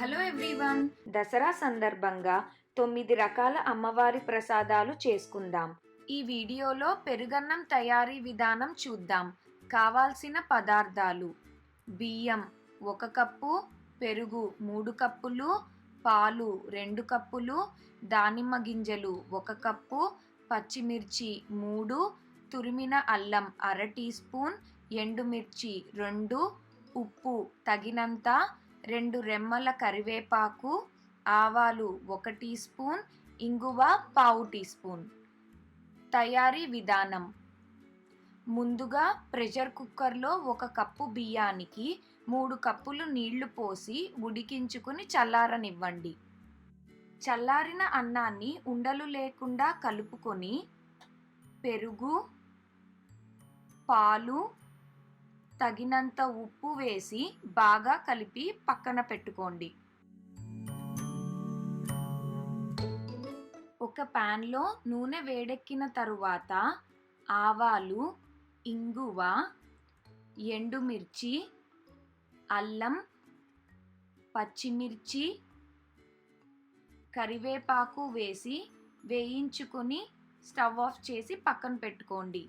Hello everyone. Dasara సందర్భంగా తొమ్మిది రకాల అమ్మవారి ప్రసాదాలు చేసుకుందాం. ఈ వీడియోలో పెరుగన్నం తయారీ విధానం చూద్దాం. కావాల్సిన పదార్థాలు. బియ్యం ఒక కప్పు పెరుగు మూడు కప్పులు పాలు రెండు కప్పులు దానిమ్మ గింజలు ఒక కప్పు పచ్చిమిర్చి మూడు తురిమిన అల్లం అర టీ స్పూన్ ఎండుమిర్చి రెండు ఉప్పు తగినంత రెండు రెమ్మల కరివేపాకు ఆవాలు ఒక టీ స్పూన్ ఇంగువ పావు టీ స్పూన్. తయారీ విధానం. ముందుగా ప్రెషర్ కుక్కర్లో ఒక కప్పు బియ్యానికి మూడు కప్పులు నీళ్ళు పోసి ఉడికించుకుని చల్లారనివ్వండి. చల్లారిన అన్నాన్ని ఉండలు లేకుండా కలుపుకొని పెరుగు పాలు తగినంత ఉప్పు వేసి బాగా కలిపి పక్కన పెట్టుకోండి. ఒక ప్యాన్లో నూనె వేడెక్కిన తరువాత ఆవాలు ఇంగువ ఎండుమిర్చి అల్లం పచ్చిమిర్చి కరివేపాకు వేసి వేయించుకొని స్టవ్ ఆఫ్ చేసి పక్కన పెట్టుకోండి.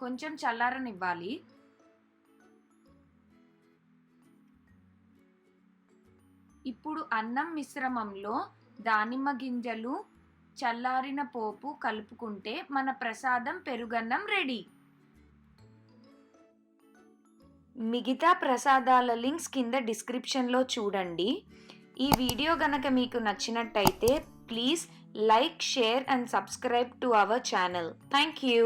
కొంచెం చల్లారనివ్వాలి. ఇప్పుడు అన్నం మిశ్రమంలో దానిమ్మ గింజలు చల్లారిన పోపు కలుపుకుంటే మన ప్రసాదం పెరుగన్నం రెడీ. మిగతా ప్రసాదాల లింక్స్ కింద డిస్క్రిప్షన్లో చూడండి. ఈ వీడియో గనక మీకు నచ్చినట్టయితే please like share and subscribe to our channel. Thank you.